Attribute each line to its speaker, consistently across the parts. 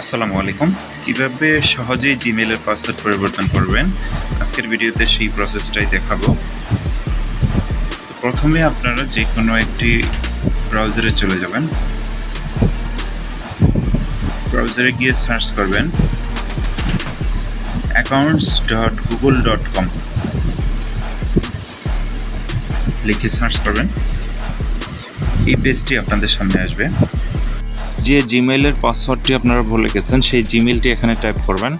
Speaker 1: আসসালামু আলাইকুম। কীভাবে সহজেই জিমেলের পাসওয়ার্ড পরিবর্তন করবেন? আজকের ভিডিওতে সেই প্রসেসটাই দেখাবো। প্রথমে আপনারা যে কোনো একটি ব্রাউজারে চলে যাবেন। ব্রাউজারে গিয়ে সার্চ করবেন। Accounts dot Google dot com লিখে সার্চ করবেন। এই পেজটি আপনাদের সামনে আসবে। যে জিমেইলের পাসওয়ার্ডটি আপনারা ভুলে গেছেন, সেই জিমেইলটি এখানে টাইপ করবেন।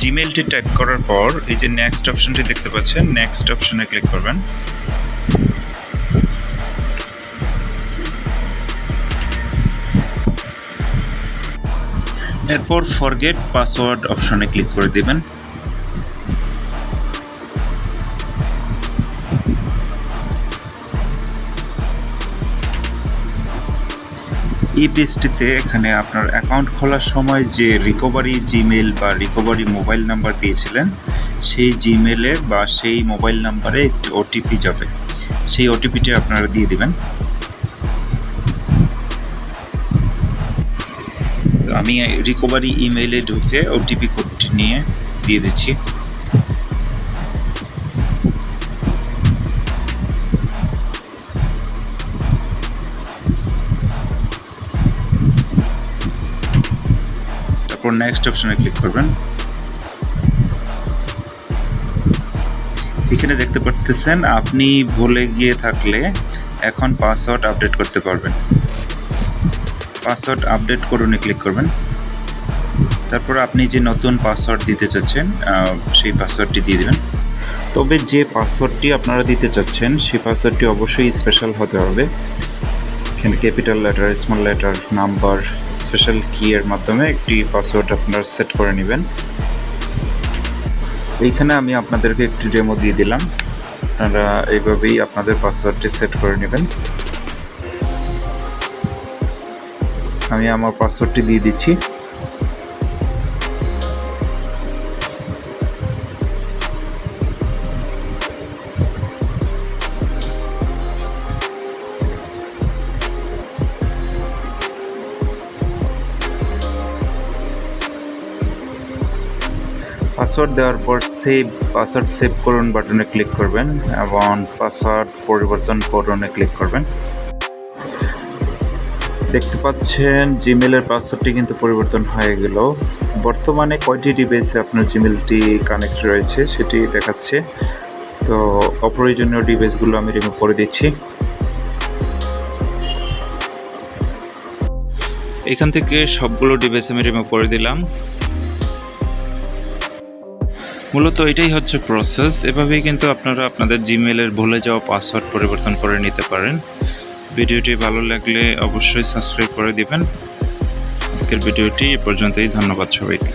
Speaker 1: জিমেইলটি টাইপ করার পর এই যে নেক্সট অপশনটি দেখতে পাচ্ছেন নেক্সট অপশনে ক্লিক করবেন। এরপর ফরগেট পাসওয়ার্ড অপশনে ক্লিক করে দিবেন। এই পেজটিতে এখানে আপনার অ্যাকাউন্ট খোলার সময় যে রিকভারি জিমেল বা রিকভারি মোবাইল নাম্বার দিয়েছিলেন, সেই জিমেলে বা সেই মোবাইল নাম্বারে একটি ওটিপি যাবে। সেই ওটিপিটি আপনারা দিয়ে দিবেন। আমি রিকভারি ইমেইলে ঢুকে ওটিপি কোডটি নিয়ে দিয়ে দিচ্ছি। তারপর নেক্সট অপশনে ক্লিক করবেন। এখানে দেখতে পাচ্ছেন আপনি ভুলে গিয়ে থাকলে এখন পাসওয়ার্ড আপডেট করতে পারবেন। পাসওয়ার্ড আপডেট করুনে ক্লিক করবেন। তারপর আপনি যে নতুন পাসওয়ার্ড দিতে চাচ্ছেন সেই পাসওয়ার্ডটি দিয়ে দেবেন। তবে যে পাসওয়ার্ডটি আপনারা দিতে চাচ্ছেন, সেই পাসওয়ার্ডটি অবশ্যই স্পেশাল হতে হবে। এখানে capital letter small letter number special key এর মাধ্যমে একটি পাসওয়ার্ড আপনারা সেট করে নেবেন। এইখানে আমি আপনাদেরকে একটি ডেমো দিয়ে দিলাম। আপনারা এইভাবেই আপনাদের পাসওয়ার্ডটি সেট করে নেবেন। আমি আমার পাসওয়ার্ডটি দিয়ে দিচ্ছি। পাসওয়ার্ড দেওয়ার পর সেভ পাসওয়ার্ড সেভ করুন বাটনে ক্লিক করবেন এবং পাসওয়ার্ড পরিবর্তন করুনে ক্লিক করবেন। দেখতে পাচ্ছেন জিমেলের পাসওয়ার্ডটি কিন্তু পরিবর্তন হয়ে গেল। বর্তমানে কয়টি ডিভাইসে আপনার জিমেলটি কানেক্ট রয়েছে সেটি দেখাচ্ছে। তো অপ্রয়োজনীয় ডিভাইসগুলো আমি রিমুভ করে দিচ্ছি। এখান থেকে সবগুলো ডিভাইস আমি রিমুভ করে দিলাম। মূলত এটাই হচ্ছে প্রসেস এভাবেই কিন্তু আপনারা আপনাদের জিমেলের ভুলে যাওয়া পাসওয়ার্ড পরিবর্তন করে নিতে পারেন। ভিডিওটি ভালো লাগলে অবশ্যই সাবস্ক্রাইব করে দিবেন। আজকের ভিডিওটি এ পর্যন্তই। ধন্যবাদ সবাইকে।